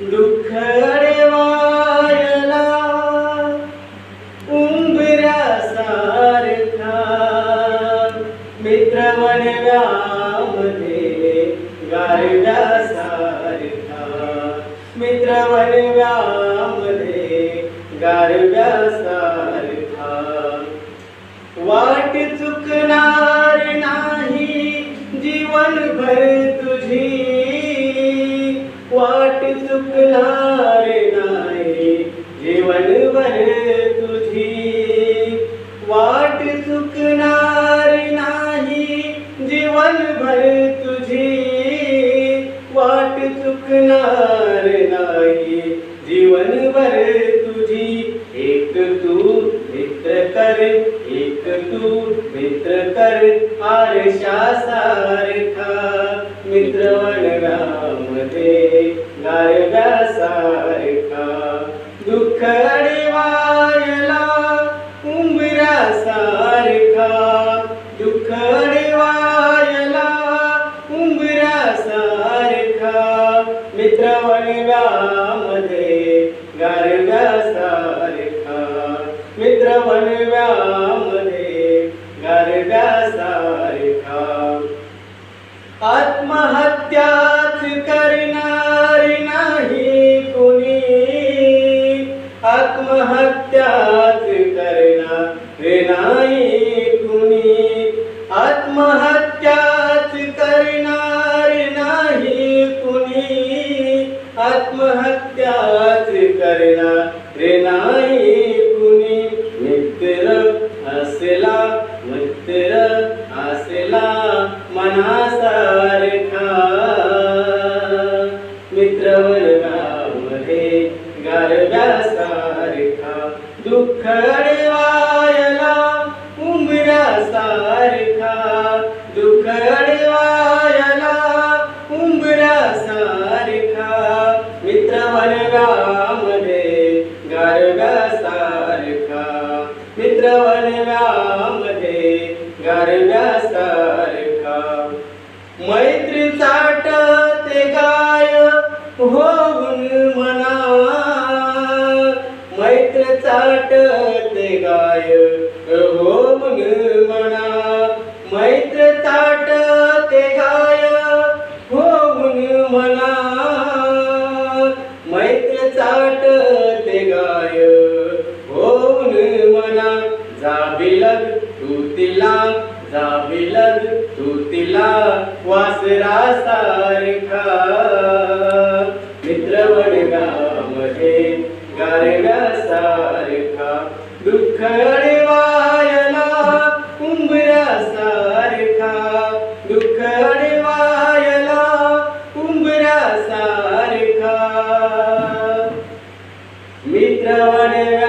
दुःख वायला उंबऱ्यासारखा मित्र वनव्यामध्ये गारव्यासारखा मित्र वनव्यामध्ये गारव्यासारखा जीवनभर तुझी. वाट चुकणार नाही जीवनभर तुझी. वाट चुकणार नाही जीवनभर तुझी. एक तू मित्र कर एक तू मित्र कर आरशा सारखा. मित्र वनगामध्ये गारव्या सारखा. दुःख मित्र वनव्यामध्ये गारव्या सारखा मित्र वनव्यामध्ये गारव्या आत्महत्याच करणारी नाही कोणी. आत्महत्याच करणार कुणी मित्र असला मित्र असला मनासारखा. मित्र वर्गामध्ये गारव्यासारखा. दुःख अडवायला उंबऱ्यासारखा. दुःख अडवायला उंबऱ्यासारखा. मित्र वर्गामध्ये करण्यासारखा गारव्यासारखा मैत्री चाटते गाय होऊन मना मैत्र चाटते गाय होऊन म्हणा मैत्र चाटते गाय होऊन मना मैत्र चाटते गाय होऊन मना जाबिलग तू तिला जाबिलग तू तिला वासरा सारखा. मित्र वडगामध्ये गारव्या सारखा. दुःख अडवायला उंबऱ्या सारखा. दुःख अडवायला उंबऱ्या सारखा. मित्र वनव्यामध्ये